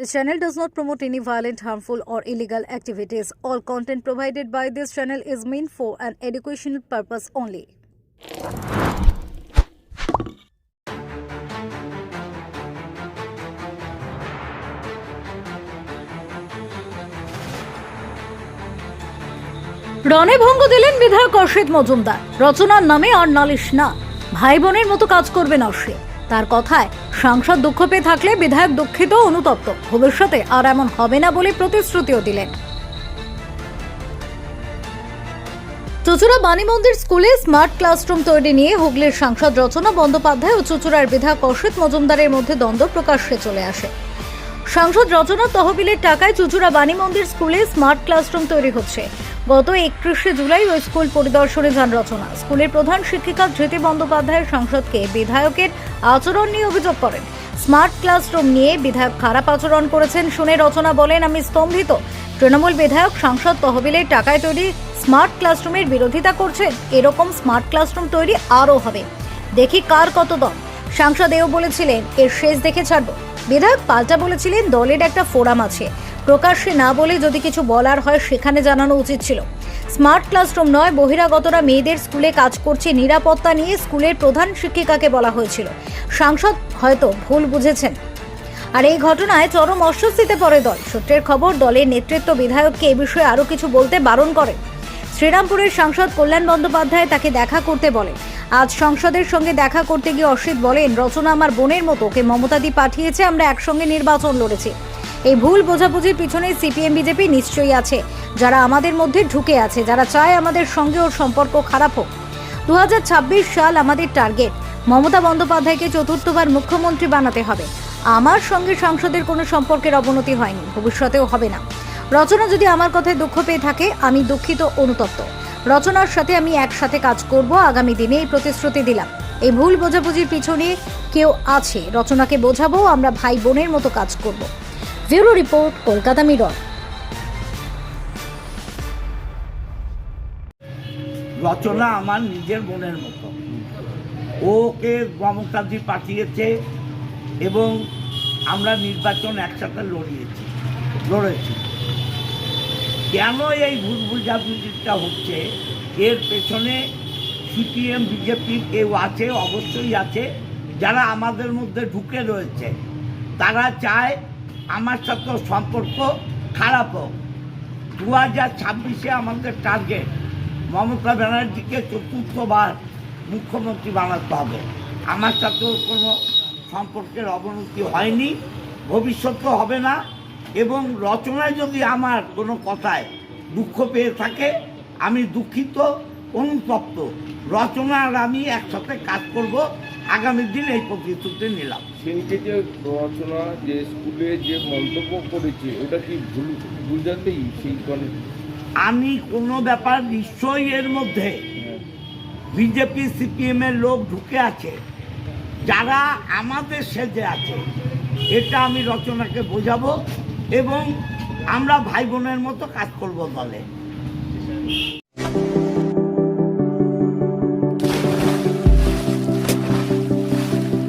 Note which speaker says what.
Speaker 1: This channel does not promote any violent, harmful, or illegal activities. All content provided by this channel is meant for an educational purpose only. রণে ভঙ্গ দিলেন বিধায়ক অর্ষিত মজুমদার রচনার নামে আর নালিশ না ভাই বোনের মতো কাজ করবেন অর্ষিত তার কথায় সাংসদ দুঃখ পেয়ে থাকলে বিধায়ক দুঃখিত, অনুতপ্ত। ভবিষ্যতে আর এমন হবে না বলে প্রতিশ্রুতিও দিলেন। চুচুড়া বাণী মন্দির স্কুলে স্মার্ট ক্লাসরুম তৈরি নিয়ে হুগলির সাংসদ রচনা বন্দ্যোপাধ্যায় ও চুচুড়ার বিধায়ক অর্ষিত মজুমদারের মধ্যে দ্বন্দ্ব প্রকাশ্যে চলে আসে। সাংসদ রচনা তহবিলের টাকায় চুচুড়া বাণী মন্দির স্কুলে স্মার্ট ক্লাসরুম তৈরি হচ্ছে। গত একত্রিশে জুলাই ওই স্কুল পরিদর্শনে যান রচনা। স্কুলের প্রধান শিক্ষিকা ধৃতি বন্দ্যোপাধ্যায় সাংসদকে বিধায়কের আচরণ নিয়ে অভিযোগ করেন। স্মার্ট ক্লাসরুম নিয়ে বিধায়ক খারাপ আচরণ করেছেন শুনে রচনা বলেন, আমি স্তম্ভিত। তৃণমূল বিধায়ক, সাংসদ তহবিলের টাকায় তৈরি স্মার্ট ক্লাসরুমের বিরোধিতা করছেন। এরকম স্মার্ট ক্লাসরুম তৈরি আরও হবে। দেখি কার কত দম সাংসদ এও বলেছিলেন, এর শেষ দেখে ছাড়বো। বিধায়ক পাল্টা বলেছিলেন, দলের একটা ফোরাম আছে। প্রকাশ্যে না বলে যদি কিছু বলার হয়, সেখানে জানানো উচিত ছিল। স্মার্ট ক্লাসরুম নয়, বহিরাগতরা মেয়েদের স্কুলে কাজ করছে, নিরাপত্তা নিয়ে স্কুলের প্রধান শিক্ষিকাকে বলা হয়েছিল। সাংসদ হয়তো ভুল বুঝেছেন। আর এই ঘটনায় চরম অস্বস্তিতে পড়ে দল। সূত্রের খবর, দলের নেতৃত্ব বিধায়ককে এ বিষয়ে আরও কিছু বলতে বারণ করে। শ্রীরামপুরের সাংসদ কল্যাণ বন্দ্যোপাধ্যায় তাকে দেখা করতে বলে আজ সংসদের সঙ্গে দেখা করতে গিয়ে অসিত বলেন, রচনা আমার বোনের মতো, ওকে মমতাদি পাঠিয়েছে, আমরা একসঙ্গে নির্বাচন লড়েছি। এই ভুল বোঝাবুঝির পিছনে সিপিএম, বিজেপি নিশ্চয়ই আছে। যারা আমাদের মধ্যে ঢুকে আছে, যারা চায় আমাদের সঙ্গে ওর সম্পর্ক খারাপ হোক। দু হাজার ছাব্বিশ সাল আমাদের টার্গেট। মমতা বন্দ্যোপাধ্যায়কে চতুর্থবার মুখ্যমন্ত্রী বানাতে হবে। আমার সঙ্গে সংসদের কোনো সম্পর্কের অবনতি হয়নি, ভবিষ্যতেও হবে না। রচনা যদি আমার কথায় দুঃখ পেয়ে থাকে, আমি দুঃখিত অনুতপ্ত। রচনার সাথে আমি একসাথে কাজ করব, আগামী দিনে এই প্রতিশ্রুতি দিলাম। এই ভুল বোঝাবুঝির পিছনে কেউ আছে, রচনাকে বোঝাবো, আমরা ভাই বোনের মতো কাজ করব। Bureau report, Kolkata mirror.
Speaker 2: Rachana আমার নিজের মনের মতো। ওকে মমতাজি পাঠিয়েছে এবং আমরা নির্বাচন একসাথে লড়িয়েছি, লড়েছি। কেন এই ভুল বুঝাবুঝিটা হচ্ছে? এর পেছনে সিপিএম, বিজেপি কেউ আছে? অবশ্যই আছে। যারা আমাদের মধ্যে ঢুকে রয়েছে, তারা চায় আমার সাথে সম্পর্ক খারাপ হোক দু হাজার ছাব্বিশে আমাদের টার্গেট মমতা ব্যানার্জিকে চতুর্থবার মুখ্যমন্ত্রী বানাতে হবে। আমার সাথেও কোনো সম্পর্কের অবনতি হয়নি, ভবিষ্যতেও হবে না, এবং রচনায় যদি আমার কোনো কথায় দুঃখ পেয়ে থাকে, আমি দুঃখিত। অনুতপ্ত। রচনা আর আমি একসাথে কাজ করব। আগামী দিন এই প্রতিশ্রুতি নিলাম।
Speaker 3: সেদিনকে যে রচনা যে স্কুলে যে মন্তব্য করেছে ওটা কি ভুল জানতেই সেই
Speaker 2: আমি কোনো ব্যাপার নিশ্চয়ই এর মধ্যে বিজেপি সিপিএম এর লোক ঢুকে আছে। যারা আমাদের সেজে আছে এটা আমি রচনাকে বোঝাবো এবং আমরা ভাই বোনের মতো কাজ করব দলে।